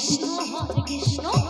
Krishna Hare Krishna.